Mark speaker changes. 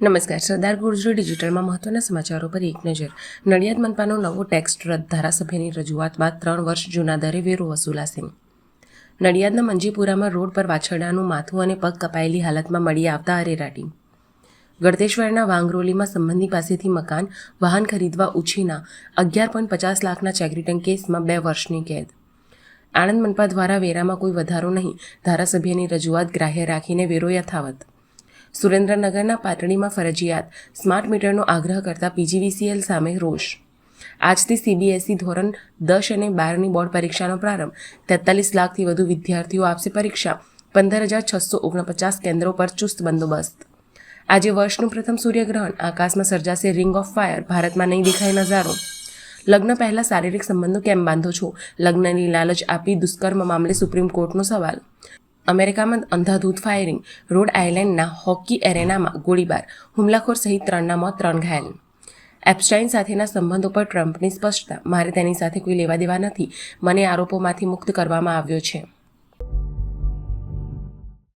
Speaker 1: નમસ્કાર. સરદાર ગુર્જરી ડિજિટલમાં મહત્વના સમાચારો પર એક નજર. નડિયાદ મનપાનો નવો ટેક્સ રદ ધારાસભ્યની રજૂઆત બાદ ત્રણ વર્ષ જૂના દરે વેરો વસૂલાશે. નડિયાદના મંજીપુરામાં રોડ પર વાછરડાનું માથું અને પગ કપાયેલી હાલતમાં મળી આવતા અરેરાટી. ગળતેશ્વરના વાંગરોલીમાં સંબંધી પાસેથી મકાન વાહન ખરીદવા ઉછીના અગિયાર પોઈન્ટ પચાસ લાખના ચેક કેસમાં બે વર્ષની કેદ. આણંદ મનપા દ્વારા વેરામાં કોઈ વધારો નહીં ધારાસભ્યની રજૂઆત ગ્રાહ્ય રાખીને વેરો યથાવત. સુરેન્દ્રનગરના પાટણીમાં ફરજિયાત. સ્માર્ટ મીટરનો આગ્રહ કરતા પીજીવીસીએલ સામે રોષ. આજથી સીબીએસઈ ધોરણ દસ અને બારની બોર્ડ પરીક્ષાનો પ્રારંભ. તેતાલીસ લાખથી વધુ વિદ્યાર્થીઓ આપશે પરીક્ષા. પંદર હજાર છસો ઓગણપચાસ કેન્દ્રો પર ચુસ્ત બંદોબસ્ત. આજે વર્ષનું પ્રથમ સૂર્યગ્રહણ. આકાશમાં સર્જાશે રિંગ ઓફ ફાયર. ભારતમાં નહીં દેખાય નજારો. લગ્ન પહેલાં શારીરિક સંબંધો કેમ બાંધો છો? લગ્નની લાલચ આપી દુષ્કર્મ મામલે સુપ્રીમ કોર્ટનો સવાલ. અમેરિકામાં અંધાધૂત ફાયરિંગ. રોડ આઇલેન્ડના હોકી એરેનામાં ગોળીબાર. હુમલાખોર સહિત ત્રણના મોત ત્રણ ઘાયલ. એપ્સ્ટાઇન સાથેના સંબંધો પર ટ્રમ્પની સ્પષ્ટતા. મારે તેની સાથે કોઈ લેવા દેવા નથી. મને આરોપોમાંથી મુક્ત કરવામાં આવ્યો છે.